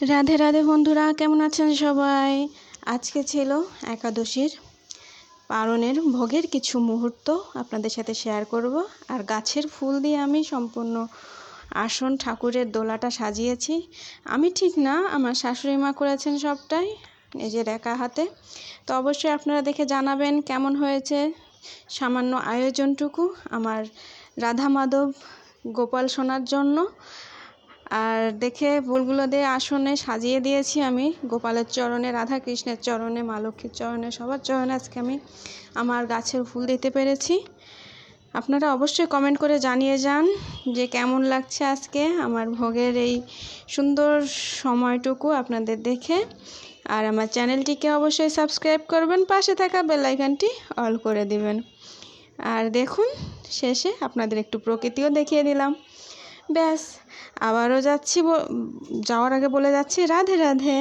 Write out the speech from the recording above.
রাধে রাধে বন্ধুরা, কেমন আছেন সবাই? আজকে ছিল একাদশীর পারণের ভোগের কিছু মুহূর্ত আপনাদের সাথে শেয়ার করব। আর গাছের ফুল দিয়ে আমি সম্পূর্ণ আসন ঠাকুরের দোলাটা সাজিয়েছি। আমি ঠিক না, আমার শাশুড়ি মা করেছেন সবটাই, নিজের একা হাতে। তো অবশ্যই আপনারা দেখে জানাবেন কেমন হয়েছে সামান্য আয়োজনটুকু আমার রাধা মাধব গোপাল সোনার জন্য। আর দেখে ফুলগুলো দিয়ে আসনে সাজিয়ে দিয়েছি আমি। গোপালের চরণে রাধা কৃষ্ণের চরণে, মা লক্ষ্মীর চরণে, সবার চরণে আজকে আমি আমার গাছের ফুল দিতে পেরেছি। আপনারা অবশ্যই কমেন্ট করে জানিয়ে যান যে কেমন লাগছে আজকে আমার ভোগের এই সুন্দর সময়টুকু আপনাদের দেখে। আর আমার চ্যানেলটিকে অবশ্যই সাবস্ক্রাইব করবেন, পাশে থাকা বেলাইকানটি অল করে দিবেন। আর দেখুন, শেষে আপনাদের একটু প্রকৃতিও দেখিয়ে দিলাম। ব্যাস আবারও যাচ্ছি যাওয়ার আগে বলে যাচ্ছি রাধে রাধে।